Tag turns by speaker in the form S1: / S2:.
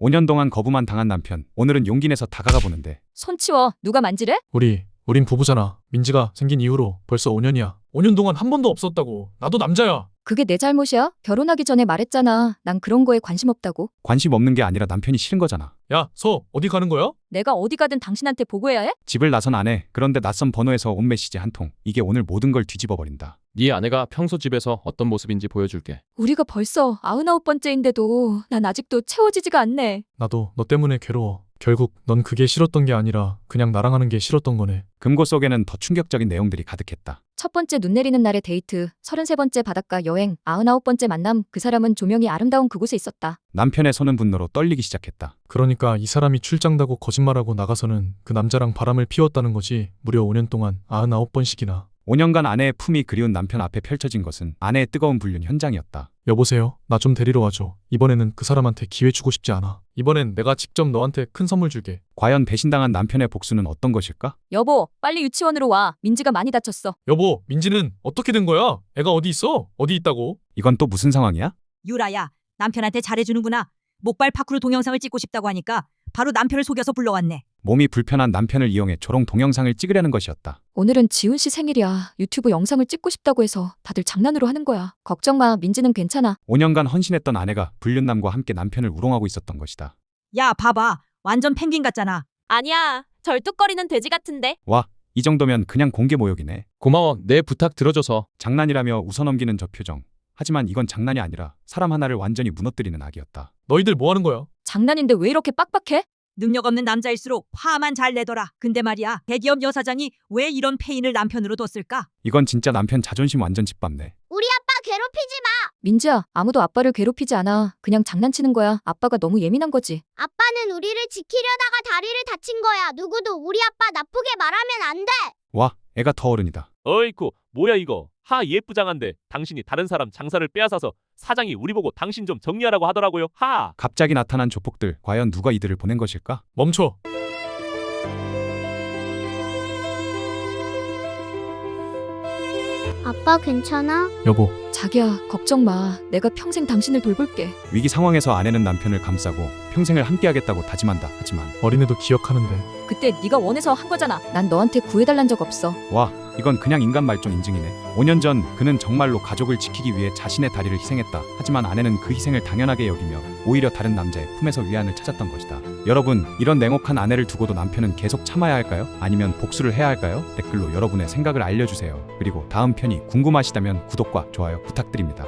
S1: 5년 동안 거부만 당한 남편. 오늘은 용기 내서 다가가 보는데
S2: 손 치워. 누가 만지래?
S3: 우리 우린 부부잖아. 민지가 생긴 이후로 벌써 5년이야. 5년 동안 한 번도 없었다고. 나도 남자야.
S2: 그게 내 잘못이야? 결혼하기 전에 말했잖아. 난 그런 거에 관심 없다고.
S1: 관심 없는 게 아니라 남편이 싫은 거잖아.
S3: 야, 서 어디 가는 거야?
S2: 내가 어디 가든 당신한테 보고해야 해?
S1: 집을 나선 아내. 그런데 낯선 번호에서 온 메시지 한 통. 이게 오늘 모든 걸 뒤집어 버린다.
S4: 네 아내가 평소 집에서 어떤 모습인지 보여줄게.
S2: 우리가 벌써 아흔아홉 번째인데도 난 아직도 채워지지가 않네.
S3: 나도 너 때문에 괴로워. 결국 넌 그게 싫었던 게 아니라 그냥 나랑 하는 게 싫었던 거네.
S1: 금고 속에는 더 충격적인 내용들이 가득했다.
S2: 첫 번째 눈 내리는 날의 데이트, 서른세 번째 바닷가 여행, 아흔아홉 번째 만남, 그 사람은 조명이 아름다운 그곳에 있었다.
S1: 남편의 손은 분노로 떨리기 시작했다.
S3: 그러니까 이 사람이 출장다고 거짓말하고 나가서는 그 남자랑 바람을 피웠다는 거지. 무려 5년 동안 99번씩이나.
S1: 5년간 아내의 품이 그리운 남편 앞에 펼쳐진 것은 아내의 뜨거운 불륜 현장이었다.
S3: 여보세요. 나 좀 데리러 와줘. 이번에는 그 사람한테 기회 주고 싶지 않아. 이번엔 내가 직접 너한테 큰 선물 줄게.
S1: 과연 배신당한 남편의 복수는 어떤 것일까?
S2: 여보, 빨리 유치원으로 와. 민지가 많이 다쳤어.
S3: 여보, 민지는 어떻게 된 거야? 애가 어디 있어? 어디 있다고?
S1: 이건 또 무슨 상황이야?
S5: 유라야, 남편한테 잘해주는구나. 목발 파쿠르 동영상을 찍고 싶다고 하니까 바로 남편을 속여서 불러왔네.
S1: 몸이 불편한 남편을 이용해 조롱 동영상을 찍으려는 것이었다.
S2: 오늘은 지훈 씨 생일이야. 유튜브 영상을 찍고 싶다고 해서 다들 장난으로 하는 거야. 걱정 마. 민지는 괜찮아.
S1: 5년간 헌신했던 아내가 불륜남과 함께 남편을 우롱하고 있었던 것이다.
S5: 야, 봐봐. 완전 펭귄 같잖아.
S6: 아니야. 절뚝거리는 돼지 같은데.
S1: 와, 이 정도면 그냥 공개 모욕이네.
S4: 고마워. 내 부탁 들어줘서.
S1: 장난이라며 웃어넘기는 저 표정. 하지만 이건 장난이 아니라 사람 하나를 완전히 무너뜨리는 악이었다.
S3: 너희들 뭐 하는 거야?
S2: 장난인데 왜 이렇게 빡빡해?
S5: 능력 없는 남자일수록 화만 잘 내더라. 근데 말이야, 대기업 여사장이 왜 이런 페인을 남편으로 뒀을까?
S1: 이건 진짜 남편 자존심 완전 짓밟네.
S7: 우리 아빠 괴롭히지 마.
S2: 민지야, 아무도 아빠를 괴롭히지 않아. 그냥 장난치는 거야. 아빠가 너무 예민한 거지.
S7: 아빠는 우리를 지키려다가 다리를 다친 거야. 누구도 우리 아빠 나쁘게 말하면 안 돼.
S1: 와, 애가 더 어른이다.
S8: 어이쿠 뭐야 이거 하 예쁘장한데 당신이 다른 사람 장사를 빼앗아서 사장이 우리 보고 당신 좀 정리하라고 하더라고요 하
S1: 갑자기 나타난 조폭들, 과연 누가 이들을 보낸 것일까?
S3: 멈춰.
S7: 아빠 괜찮아?
S3: 여보,
S2: 자기야, 걱정 마. 내가 평생 당신을 돌볼게.
S1: 위기 상황에서 아내는 남편을 감싸고 평생을 함께하겠다고 다짐한다. 하지만
S3: 어린애도 기억하는데.
S2: 그때 네가 원해서 한 거잖아. 난 너한테 구해달란 적 없어.
S1: 와, 이건 그냥 인간 말종 인증이네. 5년 전 그는 정말로 가족을 지키기 위해 자신의 다리를 희생했다. 하지만 아내는 그 희생을 당연하게 여기며 오히려 다른 남자의 품에서 위안을 찾았던 것이다. 여러분, 이런 냉혹한 아내를 두고도 남편은 계속 참아야 할까요? 아니면 복수를 해야 할까요? 댓글로 여러분의 생각을 알려주세요. 그리고 다음 편이 궁금하시다면 구독과 좋아요 부탁드립니다.